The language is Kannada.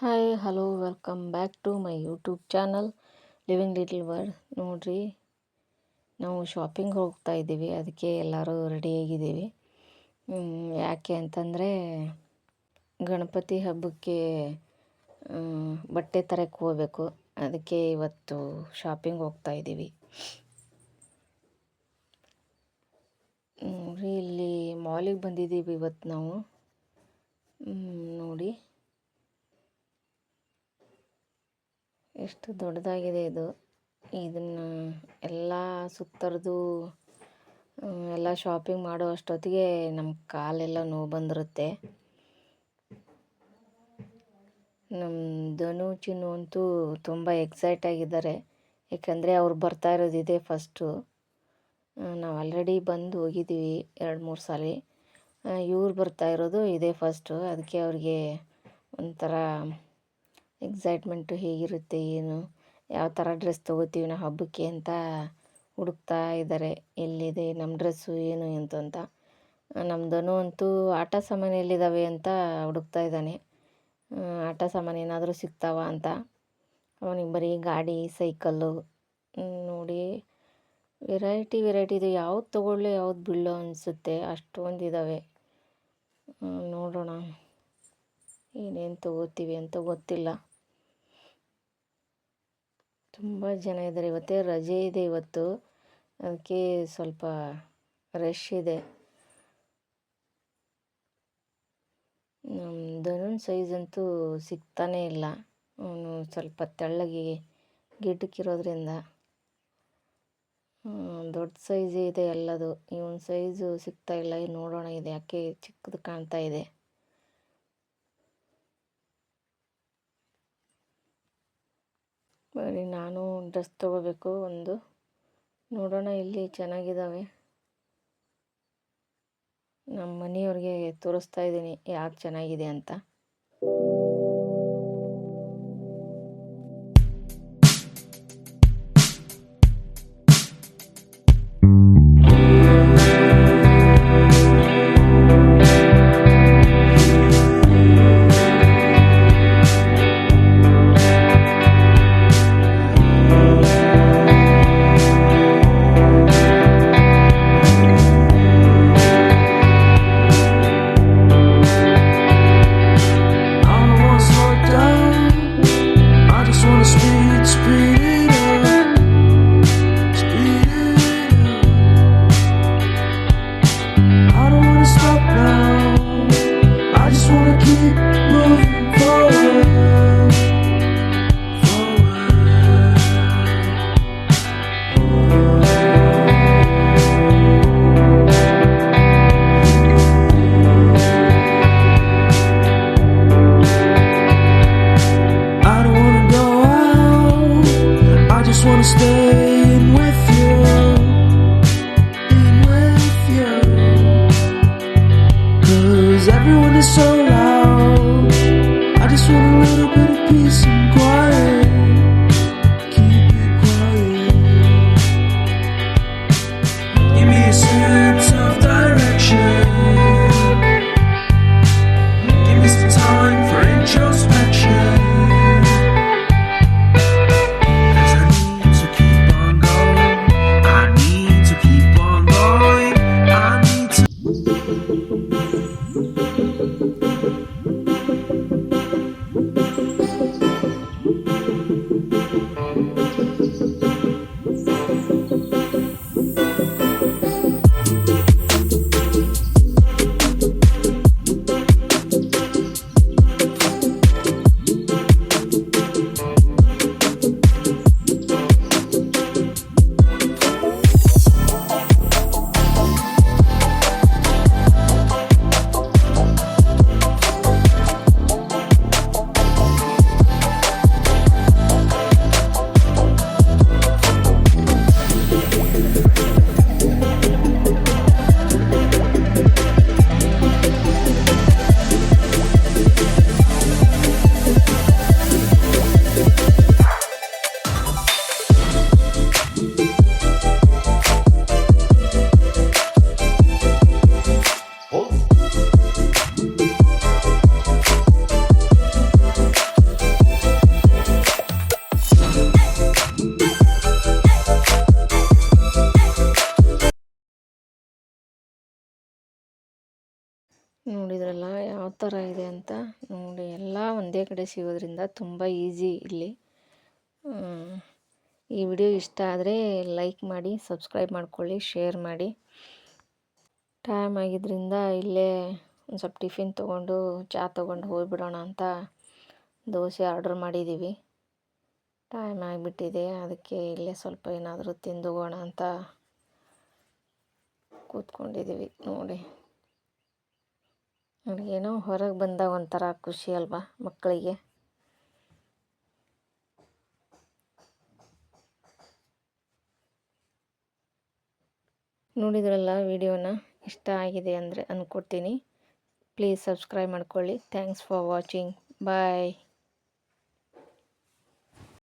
Hi hello welcome back to my YouTube channel living little word ನೋಡ್ರಿ, ನಾವು ಶಾಪಿಂಗ್ ಹೋಗ್ತಾ ಇದ್ದೀವಿ, ಅದಕ್ಕೆ ಎಲ್ಲರೂ ರೆಡಿಯಾಗಿದ್ದೀವಿ ಯಾಕೆ ಅಂತಂದರೆ, ಗಣಪತಿ ಹಬ್ಬಕ್ಕೆ ಬಟ್ಟೆ ತರಕ್ಕೆ ಹೋಗಬೇಕು. ಅದಕ್ಕೆ ಇವತ್ತು ಶಾಪಿಂಗ್ ಹೋಗ್ತಾ ಇದ್ದೀವಿ. ನೋಡ್ರಿ, ಇಲ್ಲಿ ಮಾಲಿಗೆ ಬಂದಿದ್ದೀವಿ ಇವತ್ತು ನಾವು. ನೋಡಿ. ಎಷ್ಟು ದೊಡ್ಡದಾಗಿದೆ ಇದು. ಇದನ್ನು ಎಲ್ಲ ಸುತ್ತರದು ಎಲ್ಲ ಶಾಪಿಂಗ್ ಮಾಡೋ ಅಷ್ಟೊತ್ತಿಗೆ ನಮ್ಮ ಕಾಲೆಲ್ಲ ನೋವು ಬಂದಿರುತ್ತೆ. ನಮ್ಮ ಧನು, ಚಿನ್ನು ಅಂತೂ ತುಂಬ ಎಕ್ಸೈಟ್ ಆಗಿದ್ದಾರೆ. ಯಾಕಂದರೆ ಅವ್ರು ಬರ್ತಾ ಇರೋದು ಇದೆ ಫಸ್ಟು ನಾವು ಆಲ್ರೆಡಿ ಬಂದು ಹೋಗಿದ್ದೀವಿ ಎರಡು ಮೂರು ಸಲ. ಇವ್ರು ಬರ್ತಾ ಇರೋದು ಇದೇ ಫಸ್ಟು ಅದಕ್ಕೆ ಅವ್ರಿಗೆ ಒಂಥರ ಎಕ್ಸೈಟ್ಮೆಂಟು ಹೇಗಿರುತ್ತೆ, ಏನು, ಯಾವ ಥರ ಡ್ರೆಸ್ ತೊಗೋತೀವಿ, ನಾವು ಹಬ್ಬಕ್ಕೆ ಅಂತ ಹುಡುಕ್ತಾ ಇದ್ದಾರೆ ಎಲ್ಲಿದೆ ನಮ್ಮ ಡ್ರೆಸ್ಸು ಏನು ಅಂತ. ನಮ್ಮ ಧನು ಅಂತೂ ಆಟ ಸಾಮಾನು ಎಲ್ಲಿದ್ದಾವೆ ಅಂತ ಹುಡುಕ್ತಾ ಇದ್ದಾನೆ. ಆಟ ಸಾಮಾನು ಏನಾದರೂ ಸಿಗ್ತಾವ ಅಂತ. ಅವನಿಗೆ ಬರೀ ಗಾಡಿ ಸೈಕಲ್ಲು ನೋಡಿ. ವೆರೈಟಿ ವೆರೈಟಿದು ಯಾವ್ದು ತೊಗೊಳ್ಳೋ, ಯಾವ್ದು ಬಿಡೋ ಅನಿಸುತ್ತೆ. ಅಷ್ಟೊಂದು ಇದ್ದಾವೆ ನೋಡೋಣ. ಏನೇನು ತೊಗೋತೀವಿ ಅಂತ ಗೊತ್ತಿಲ್ಲ. ತುಂಬ ಜನ ಇದ್ದಾರೆ. ಇವತ್ತೇ ರಜೆ ಇದೆ ಇವತ್ತು. ಅದಕ್ಕೆ ಸ್ವಲ್ಪ ರಶ್ ಇದೆ. ನಮ್ಮ ಧನುನ್ ಸೈಜ್ ಅಂತೂ ಸಿಗ್ತಾನೇ ಇಲ್ಲ. ಅವನು ಸ್ವಲ್ಪ ತೆಳ್ಳಗೆ ಗಿಡ್ಡಕ್ಕಿರೋದ್ರಿಂದ ದೊಡ್ಡ ಸೈಜ್ ಇದೆ ಎಲ್ಲದು. ಇವನ್ ಸೈಜು ಸಿಗ್ತಾ ಇಲ್ಲ. ನೋಡೋಣ ಇದೆ ಯಾಕೆ ಚಿಕ್ಕದು ಕಾಣ್ತಾ ಇದೆ. ಬರೀ ನಾನು ಡ್ರೆಸ್ ತಗೋಬೇಕು ಒಂದು. ನೋಡೋಣ ಇಲ್ಲಿ ಚೆನ್ನಾಗಿದ್ದಾವೆ. ನಮ್ಮ ಮನೆಯವ್ರಿಗೆ ತೋರಿಸ್ತಾ ಇದ್ದೀನಿ ಯಾವ್ದು ಚೆನ್ನಾಗಿದೆ ಅಂತ. so loud. I just want a little bit of peace. ನೋಡಿದ್ರಲ್ಲ ಯಾವ ಥರ ಇದೆ ಅಂತ ನೋಡಿ, ಎಲ್ಲ ಒಂದೇ ಕಡೆ ಸಿಗೋದ್ರಿಂದ ತುಂಬ ಈಸಿ ಇಲ್ಲಿ. ಈ ವಿಡಿಯೋ ಇಷ್ಟ ಆದರೆ ಲೈಕ್ ಮಾಡಿ, ಸಬ್ಸ್ಕ್ರೈಬ್ ಮಾಡ್ಕೊಳ್ಳಿ, ಶೇರ್ ಮಾಡಿ. ಟೈಮ್ ಆಗಿದ್ದರಿಂದ ಇಲ್ಲೇ ಒಂದು ಸ್ವಲ್ಪ ಟಿಫಿನ್ ತೊಗೊಂಡು ಚಹಾ ತೊಗೊಂಡು ಹೋಗಿಬಿಡೋಣ ಅಂತ ದೋಸೆ ಆರ್ಡ್ರ್ ಮಾಡಿದ್ದೀವಿ. ಟೈಮ್ ಆಗಿಬಿಟ್ಟಿದೆ, ಅದಕ್ಕೆ ಇಲ್ಲೇ ಸ್ವಲ್ಪ ಏನಾದರೂ ತಿಂದುಗೋಣ ಅಂತ ಕೂತ್ಕೊಂಡಿದ್ದೀವಿ ನೋಡಿ. ಏನೋ ಹೊರಗೆ ಬಂದಾಗ ಒಂಥರ ಖುಷಿ ಅಲ್ವಾ ಮಕ್ಕಳಿಗೆ. ನೋಡಿದ್ರಲ್ಲ ವಿಡಿಯೋನ? ಇಷ್ಟ ಆಗಿದೆ ಅಂದರೆ ಅಂದ್ಕೊಡ್ತೀನಿ ಪ್ಲೀಸ್ ಸಬ್ಸ್ಕ್ರೈಬ್ ಮಾಡ್ಕೊಳ್ಳಿ. Thanks for watching. ಬಾಯ್.